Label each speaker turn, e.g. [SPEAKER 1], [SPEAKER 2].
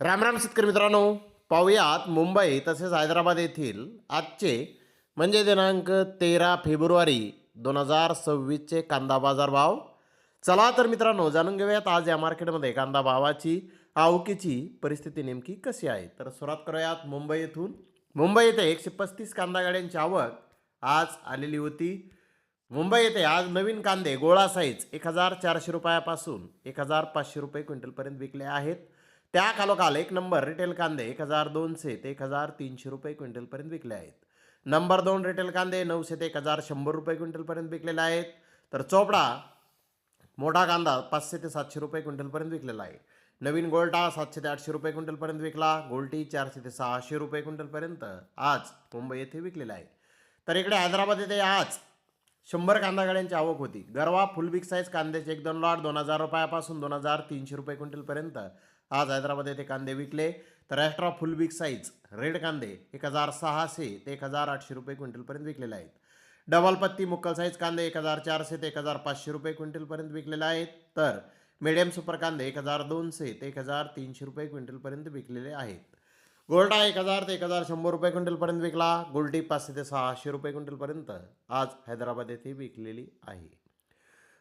[SPEAKER 1] रामराम शेतकरी मित्रांनो. पाहुयात मुंबई तसेच हैदराबाद येथील आजचे म्हणजे दिनांक तेरा फेब्रुवारी दोन हजार सव्वीसचे कांदा बाजार भाव. चला तर मित्रांनो जाणून घेऊयात आज या मार्केटमध्ये कांदा भावाची आवकीची परिस्थिती नेमकी कशी आहे? तर सुरुवात करूयात मुंबई येथून. मुंबई येथे एकशे पस्तीस कांदा गाड्यांची आवक आज आलेली होती. मुंबई येथे आज नवीन कांदे गोळा साईज एक हजार चारशे रुपयापासून एक हजार पाचशे रुपये क्विंटलपर्यंत विकले आहेत. त्या खालोखाल एक नंबर रिटेल कांदे एक हजार दोनशे ते एक हजार तीनशे रुपये क्विंटलपर्यंत विकले आहेत. नंबर दोन रिटेल कांदे नऊशे ते एक हजार शंभर रुपये क्विंटलपर्यंत विकलेले आहेत. तर चोपडा मोठा कांदा पाचशे ते सातशे रुपये क्विंटलपर्यंत विकलेला आहे. नवीन गोल्टा सातशे ते आठशे रुपये क्विंटलपर्यंत विकला. गोल्टी चारशे ते सहाशे रुपये क्विंटलपर्यंत आज मुंबई येथे विकलेला आहे. तर इकडे हैदराबाद येथे आज शंभर कांदा गाड्यांची आवक होती. गरवा फुल बिग साईज कांद्याचे एक दोन लॉट दोन हजार रुपयापासून दोन हजार तीनशे रुपये क्विंटलपर्यंत आज हैदराबाद येथे कांदे विकले. तर extra full big size red कांदे एक हजार सहाशे ते एक हजार आठशे रुपये क्विंटलपर्यंत विकलेले आहेत. डबल पत्ती मुक्कल साईज कांदे एक हजार चारशे ते एक हजार पाचशे रुपये क्विंटलपर्यंत विकलेले आहेत. तर मिडियम सुपर कांदे एक हजार दोनशे ते एक हजार तीनशे रुपये क्विंटलपर्यंत विकलेले आहेत. गोल्डा एक हजार ते एक हजार शंभर रुपये क्विंटलपर्यंत विकला. गोल्डी पाचशे ते सहाशे रुपये क्विंटलपर्यंत आज हैदराबाद येथे विकलेली आहे.